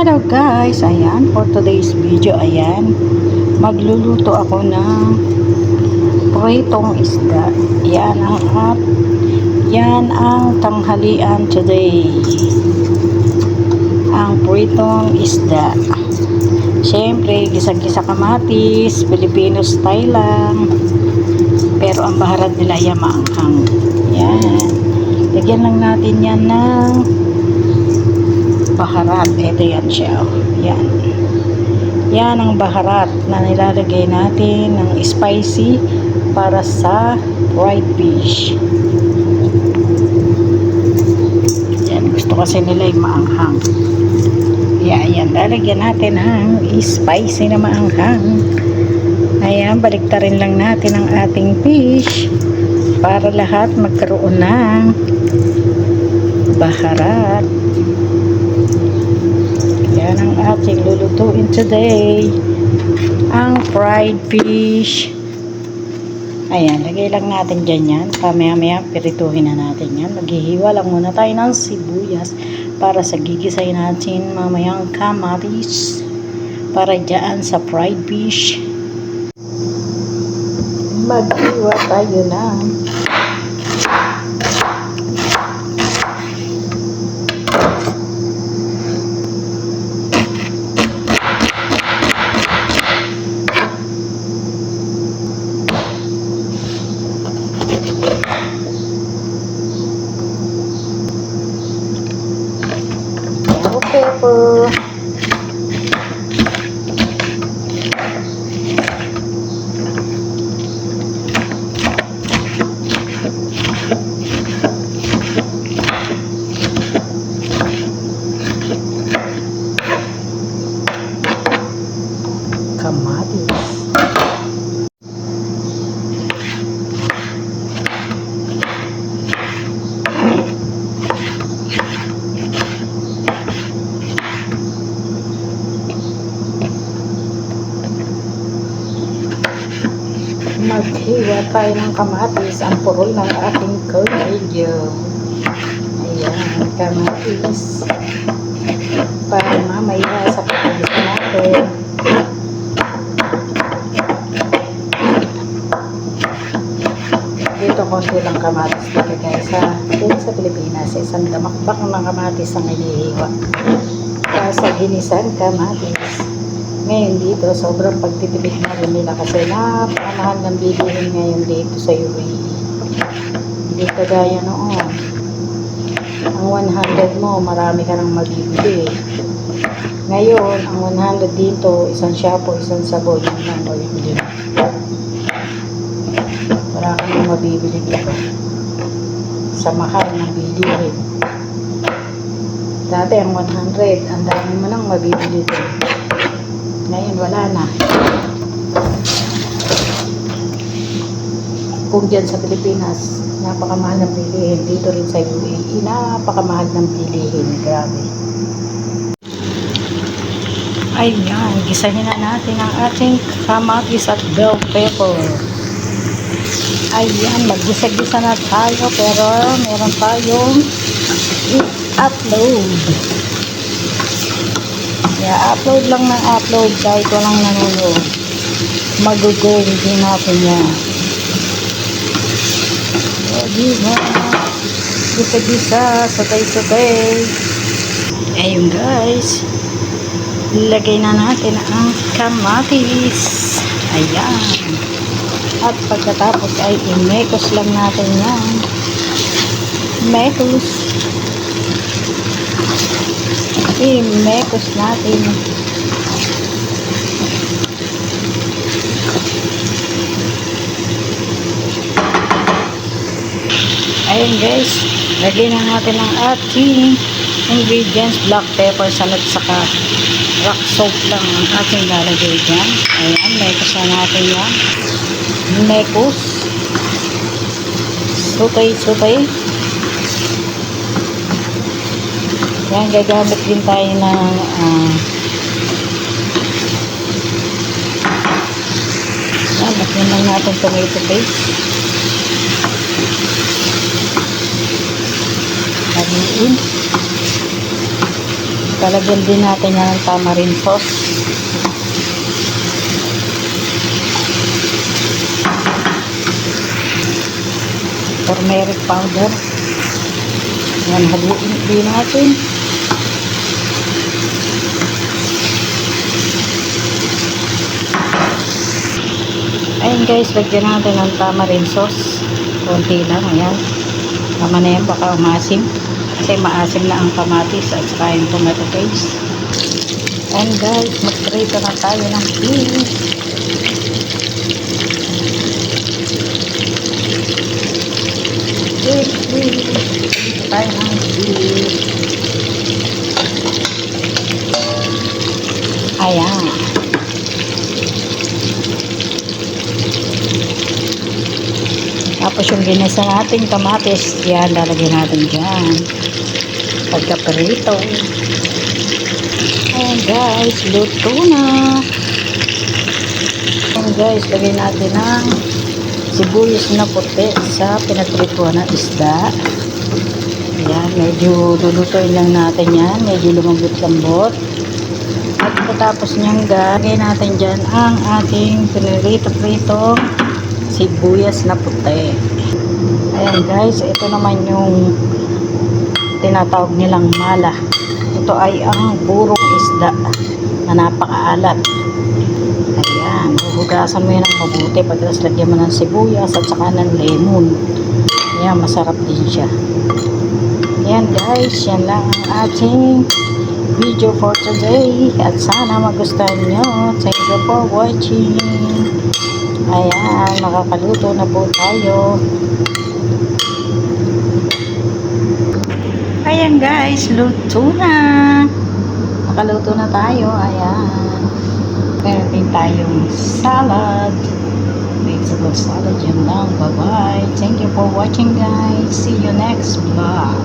Hello guys, ayan, for today's video, ayan, magluluto ako ng pritong isda. Yan ang at yan ang tanghalian today. Ang pritong isda. Siyempre, gisa-gisa kamatis, Filipino style lang. Pero ang baharat nila ay maanghang. Yan. Lagyan lang natin yan ng baharat. Ito yan siya. oh. Yan. Yan ang baharat na nilalagay natin ng spicy para sa fried fish. Yan. Gusto kasi nila yung maanghang. Yan. Yan. Lalagyan natin ng spicy na maanghang. Ayan. Baliktarin lang natin ang ating fish para lahat magkaroon ng baharat. Yan ang ating lulutuin today. Ang fried fish. Ayan, lagay lang natin dyan yan. Pamaya-maya, pirituhin na natin yan. Maghihiwa lang muna tayo ng sibuyas para sa gigisay natin mamayang kamatis para dyan sa fried fish. Maghiwa tayo ng yellow pepper. Kamatis. Maghiwa tayo ng kamatis ang purol ng ating cornmeal. Ayan, kamatis. Para mamaya sa pagkagisa natin. Dito konti lang kamatis dito guys. Dito sa Pilipinas, isang damakbak ng kamatis ang inihiwa. Kaya sa ginisan kamatis. Ngayon dito, sobrang pagtitipid na rin nila kasi napakamahal ng bilihin ngayon dito sa UAE. Hindi kagaya noon. Ang 100 mo, marami ka nang mabibili. Ngayon, ang 100 dito, isang shampoo, isang sabon, yun lang mabibili mo. Wala ka nang mabibili dito. Sa mahal ng bilihin. Dati ang 100, ang dami mo nang mabibili dito. Ngayon, wala na. Kung dyan sa Pilipinas, napakamahal ng bilihin. Dito rin sa UAE, napakamahal ng bilihin. Grabe. Ayan, gisahin na natin ang ating kamatis at bell pepper. Ayan, maggisa-gisa na tayo pero meron tayong i-upload. Yeah, upload lang ng upload kahit walang nanonood. Mag-go din natin yan. O, di ba? Gisa-gisa, satay-satay. Ayun guys. Lagay na natin ang kamatis. Ayan. At pagkatapos ay imekos lang natin yan. Mekos. I-mekos natin. Ayun guys, lagyan na natin ang ating ingredients, black pepper, salad, saka rock salt lang ang ating lalagay dyan. Ayan, mekos na natin yan. Mekos. Sutay, sutay. Yan, gagamit din tayo ng uh, yan, lagyan lang natin tomato paste. Haluin. Lalagyan din natin yan ng tamarind sauce. Turmeric powder. Yan, haluin din natin. Ayun guys, lagyan natin ng tamarind sauce. Konti lang, ayan. Tama na yan, baka umasim. Kasi maasim na ang kamatis at saka yung tomato paste. And guys, mag-prito na tayo ng. Beef, beef. Prito tayo ng. Ayan. Tapos yung ginisa natin kamatis, yan, lalagyan natin dyan. Pagka-prito. Ayan guys, luto na. Ayan guys, lagyan natin ng sibuyas na puti sa pinagprituan ng isda. Ayan, medyo lulutuin lang natin yan. Medyo lumambot-lambot. At pagkatapos niyang gagawin natin dyan ang ating pinirito-prito sibuyas na puti. Ayan guys, ito naman yung tinatawag nilang mala. Ito ay ang burong isda na napakaalat. Ayan, huhugasan mo yan ng mabuti pagkatapos lagyan mo ng sibuyas at saka ng lemon. Ayan, masarap din siya. Ayan guys, yan lang ang ating video for today. At sana magustuhan nyo. Thank you for watching. Ayan, makakaluto na po tayo. Ayan guys, luto na. Makaluto na tayo. Ayan. Meron din tayong salad. Vegetable salad. Yan lang. Bye-bye. Thank you for watching guys. See you next vlog.